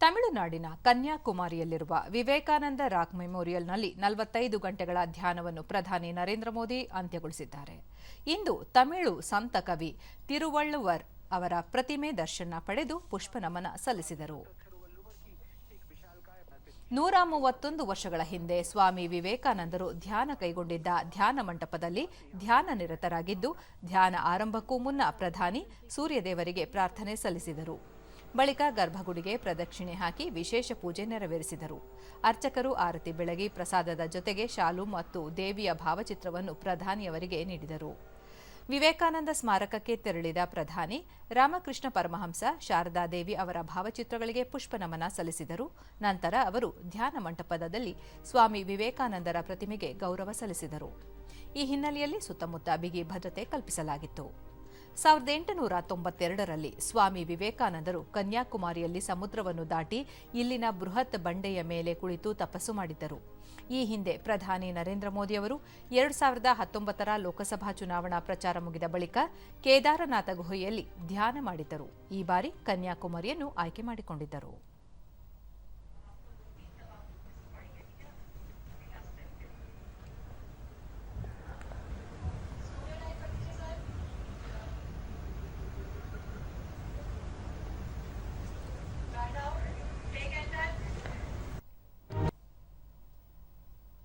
ತಮಿಳುನಾಡಿನ ಕನ್ಯಾಕುಮಾರಿಯಲ್ಲಿರುವ ವಿವೇಕಾನಂದ ರಾಕ್ ಮೆಮೋರಿಯಲ್ನಲ್ಲಿ ನಲವತ್ತೈದು ಗಂಟೆಗಳ ಧ್ಯಾನವನ್ನು ಪ್ರಧಾನಿ ನರೇಂದ್ರ ಮೋದಿ ಅಂತ್ಯಗೊಳಿಸಿದ್ದಾರೆ. ಇಂದು ತಮಿಳು ಸಂತ ಕವಿ ತಿರುವಳ್ಳುವರ್ ಅವರ ಪ್ರತಿಮೆ ದರ್ಶನ ಪಡೆದು ಪುಷ್ಪನಮನ ಸಲ್ಲಿಸಿದರು. ನೂರ ಮೂವತ್ತೊಂದು ವರ್ಷಗಳ ಹಿಂದೆ ಸ್ವಾಮಿ ವಿವೇಕಾನಂದರು ಧ್ಯಾನ ಕೈಗೊಂಡಿದ್ದ ಧ್ಯಾನ ಮಂಟಪದಲ್ಲಿ ಧ್ಯಾನ ನಿರತರಾಗಿದ್ದು, ಧ್ಯಾನ ಆರಂಭಕ್ಕೂ ಮುನ್ನ ಪ್ರಧಾನಿ ಸೂರ್ಯದೇವರಿಗೆ ಪ್ರಾರ್ಥನೆ ಸಲ್ಲಿಸಿದರು. ಬಳಿಕ ಗರ್ಭಗುಡಿಗೆ ಪ್ರದಕ್ಷಿಣೆ ಹಾಕಿ ವಿಶೇಷ ಪೂಜೆ ನೆರವೇರಿಸಿದರು. ಅರ್ಚಕರು ಆರತಿ ಬೆಳಗಿ ಪ್ರಸಾದದ ಜೊತೆಗೆ ಶಾಲು ಮತ್ತು ದೇವಿಯ ಭಾವಚಿತ್ರವನ್ನು ಪ್ರಧಾನಿಯವರಿಗೆ ನೀಡಿದರು. ವಿವೇಕಾನಂದ ಸ್ಮಾರಕಕ್ಕೆ ತೆರಳಿದ ಪ್ರಧಾನಿ ರಾಮಕೃಷ್ಣ ಪರಮಹಂಸ ಶಾರದಾದೇವಿ ಅವರ ಭಾವಚಿತ್ರಗಳಿಗೆ ಪುಷ್ಪನಮನ ಸಲ್ಲಿಸಿದರು. ನಂತರ ಅವರು ಧ್ಯಾನ ಮಂಟಪದಲ್ಲಿ ಸ್ವಾಮಿ ವಿವೇಕಾನಂದರ ಪ್ರತಿಮೆಗೆ ಗೌರವ ಸಲ್ಲಿಸಿದರು. ಈ ಹಿನ್ನೆಲೆಯಲ್ಲಿ ಸುತ್ತಮುತ್ತ ಬಿಗಿ ಭದ್ರತೆ ಕಲ್ಪಿಸಲಾಗಿತ್ತು. ಸಾವಿರದ ಎಂಟುನೂರ ತೊಂಬತ್ತೆರಡರಲ್ಲಿ ಸ್ವಾಮಿ ವಿವೇಕಾನಂದರು ಕನ್ಯಾಕುಮಾರಿಯಲ್ಲಿ ಸಮುದ್ರವನ್ನು ದಾಟಿ ಇಲ್ಲಿನ ಬೃಹತ್ ಬಂಡೆಯ ಮೇಲೆ ಕುಳಿತು ತಪಸ್ಸು ಮಾಡಿದ್ದರು. ಈ ಹಿಂದೆ ಪ್ರಧಾನಿ ನರೇಂದ್ರ ಮೋದಿಯವರು ಎರಡು ಸಾವಿರದ ಹತ್ತೊಂಬತ್ತರ ಲೋಕಸಭಾ ಚುನಾವಣಾ ಪ್ರಚಾರ ಮುಗಿದ ಬಳಿಕ ಕೇದಾರನಾಥ ಗುಹೆಯಲ್ಲಿ ಧ್ಯಾನ ಮಾಡಿದ್ದರು. ಈ ಬಾರಿ ಕನ್ಯಾಕುಮಾರಿಯನ್ನು ಆಯ್ಕೆ ಮಾಡಿಕೊಂಡಿದ್ದರು.